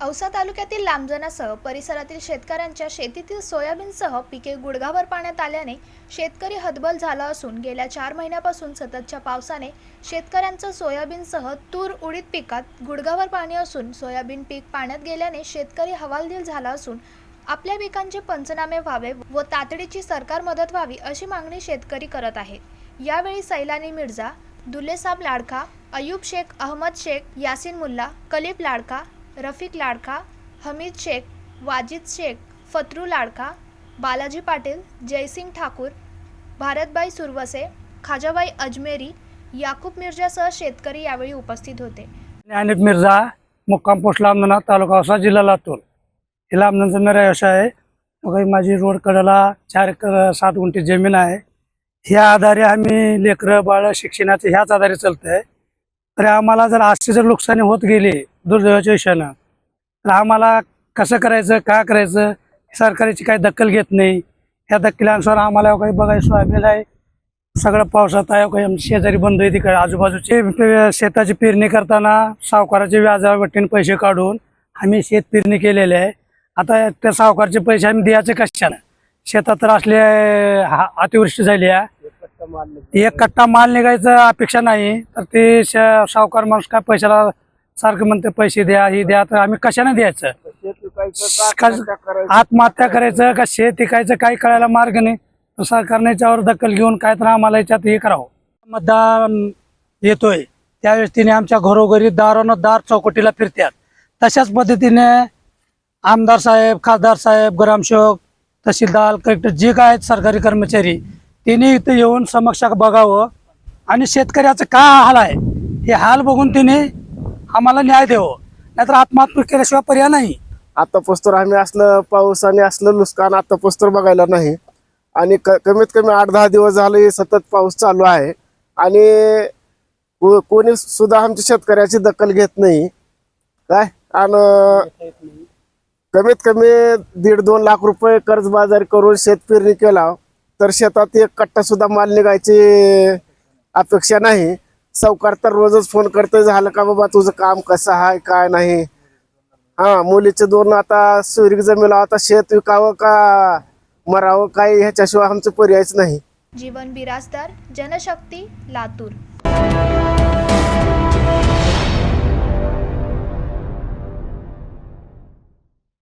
औसा तालुक्यातील लांबजनासह परिसरातील शेतकऱ्यांच्या शेतीतील सोयाबीनसह पिके गुडघावर पाण्यात आल्याने शेतकरी हतबल झाला असून गेल्या चार महिन्यापासून सततच्या पावसाने शेतकऱ्यांचं सोयाबीनसह तूर उडीद पिकात गुडघावर पाणी असून सोयाबीन पीक पाण्यात गेल्याने शेतकरी हवालदिल झाला असून आपल्या पिकांचे पंचनामे व्हावे व तातडीची सरकार मदत व्हावी अशी मागणी शेतकरी करत आहेत. यावेळी सैलानी मिर्झा दुल्लेसाब लाडका अयूब शेख अहमद शेख यासिन मुल्ला कलीब लाडका रफिक लाडका हमीद शेख वाजिद शेख फत्रू लाडका बालाजी पाटील जयसिंग ठाकूर भारतबाई सुरवसे खाजाबाई अजमेरी याकूब मिर्जासह शेतकरी यावेळी उपस्थित होते. अनिक मिर्झा मुक्काम पोस्ट लांबणा तालुका औसा जिल्हा लातूर. हे लांबणीचा मेरा व्यवसाय आहे. काही माझी रोड कडेला चार एकर सात गुंठी जमीन आहे. ह्या आधारे आम्ही लेकरं बाळ शिक्षणाचे ह्याच आधारे चालतं आहे तर आम्हाला जर अशी जर नुकसानी होत गेली दुर्दैवाच्या विषयानं. तर आम्हाला कसं करायचं का करायचं सरकारची काही दखल घेत नाही. या दखलानुसार आम्हाला काही बघायचं आलेलं आहे सगळं पावसात आहे काही आमची शेजारी बंधू आहे तिकडे आजूबाजूचे. शेताची पेरणी करताना सावकाराचे व्याजावटीने पैसे काढून आम्ही शेत पेरणी केलेले आहे. आता त्या सावकारचे पैसे आम्ही द्यायचे कशानं? शेतात तर असले हा- अतिवृष्टी झाली आहे. एक कट्टा माल निघायचं अपेक्षा नाही. तर ते सावकार माणूस काय पैशाला सारखं म्हणते पैसे द्या हे द्या. तर आम्ही कशाने द्यायचं? आत्महत्या करायचं का शेत विकायचं काही कळायला मार्ग नाही? तर सरकारने याच्यावर दखल घेऊन काय तर आम्हाला याच्यात हे करावं. मतदान येतोय. त्यावेळेस तिने आमच्या घरोघरी दारोनं दार चौकटीला फिरतात तशाच पद्धतीने आमदार साहेब खासदार साहेब ग्रामसेवक तहसीलदार कलेक्टर जे काय आहेत सरकारी कर्मचारी त्यांनी इथं येऊन समक्ष बघावं. आणि शेतकऱ्याचं काय हाल आहे हे हाल बघून तिने आम्हाला न्याय द्यावं. नाहीतर आत्महत्या केल्याशिवाय पर्याय नाही. आता पोस्तर आम्ही असलं पाऊस आणि असलं नुकसान आता पोस्तर बघायला नाही. आणि क कमीत कमी आठ दहा दिवस झाले सतत पाऊस चालू आहे. आणि को- कोणी सुद्धा आमच्या शेतकऱ्याची दखल घेत नाही. काय? आणि कमीत कमी दीड दोन लाख रुपये कर्जबाजारी करून शेत पेरणी केला तर शेतात एक कट्टा सुद्धा माल निघायची अपेक्षा नाही. सावकार तर रोजच फोन करतोय झालं का बाबा तुझं काम कसं आहे काय नाही? हा मुलीचे दोन आता सुरीक जमीन आता शेत विकावं का मरावं काय ह्याच्याशिवाय आमचं पर्यायच नाही. जीवन बिराजदार जनशक्ती लातूर.